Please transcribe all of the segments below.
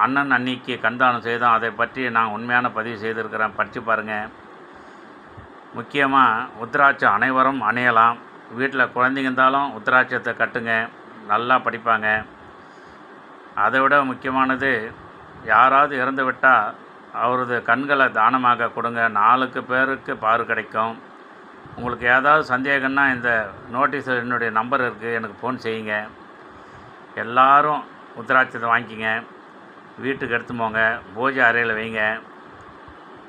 அண்ணன் அன்னிக்கு கண்தானம் செய்தோம் அதை பற்றி நான் உண்மையான பதிவு செய்திருக்கிறேன். படித்து பாருங்கள் முக்கியமாக உத்திராட்சம் அனைவரும் அணியலாம். வீட்டில் குழந்தைங்க இருந்தாலும் உத்திராட்சத்தை கட்டுங்க. நல்லா படிப்பாங்க. அதை விட முக்கியமானது யாராவது இறந்து விட்டால் அவரது கண்களை தானமாக கொடுங்க. நாலுக்கு பேருக்கு பாரு கிடைக்கும். உங்களுக்கு ஏதாவது சந்தேகம்னா இந்த நோட்டீஸில் என்னுடைய நம்பர் இருக்குது எனக்கு ஃபோன் செய்யுங்க. எல்லாரும் உத்தராட்சத்தை வாங்கிக்கிங்க. வீட்டுக்கு எடுத்து போங்க. பூஜை அறையில் வைங்க.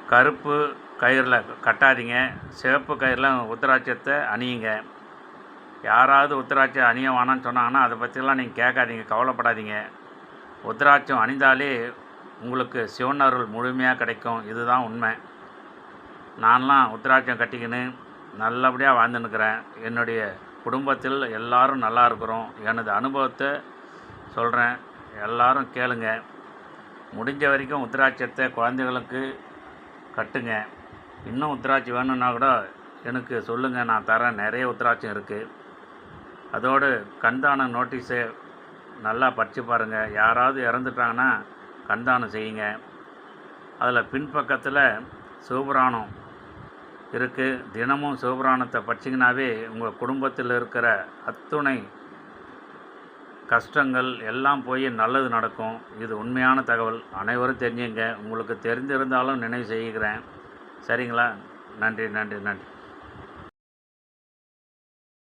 கருப்பு கயிறில் கட்டாதீங்க. சிவப்பு கயிறில் உத்தராட்சத்தை அணியுங்க. யாராவது உத்தராட்சம் அணிய வேணாம்னு சொன்னாங்கன்னா அதை பற்றிலாம் நீங்கள் கேட்காதீங்க. கவலைப்படாதீங்க. உத்தராட்சம் அணிந்தாலே உங்களுக்கு சிவன் அருள் முழுமையாக கிடைக்கும். இதுதான் உண்மை. நான்லாம் உத்தராட்சம் கட்டிக்கின்னு நல்லபடியாக வாழ்ந்துன்னுக்கிறேன் என்னுடைய குடும்பத்தில் எல்லாரும் நல்லா இருக்கிறோம். எனது அனுபவத்தை சொல்கிறேன் எல்லாரும் கேளுங்கள் முடிஞ்ச வரைக்கும் உத்திராட்சத்தை குழந்தைகளுக்கு கட்டுங்க. இன்னும் உத்திராட்சி வேணும்னா கூட எனக்கு சொல்லுங்கள் நான் தரேன். நிறைய உத்திராட்சம் இருக்குது அதோடு கண்தான நோட்டீஸை நல்லா படித்து பாருங்கள் யாராவது இறந்துட்டாங்கன்னா கண்தானம் செய்யுங்க. அதில் பின்பக்கத்தில் சிவபுராணம் இருக்குது தினமும் சிவபுராணத்தை படிச்சிங்கனாவே உங்கள் குடும்பத்தில் இருக்கிற அத்துணை கஷ்டங்கள் எல்லாம் போய் நல்லது நடக்கும். இது உண்மையான தகவல். அனைவரும் தெரிஞ்சுங்க. உங்களுக்கு தெரிந்திருந்தாலும் நினைவு செய்கிறேன். சரிங்களா? நன்றி நன்றி நன்றி.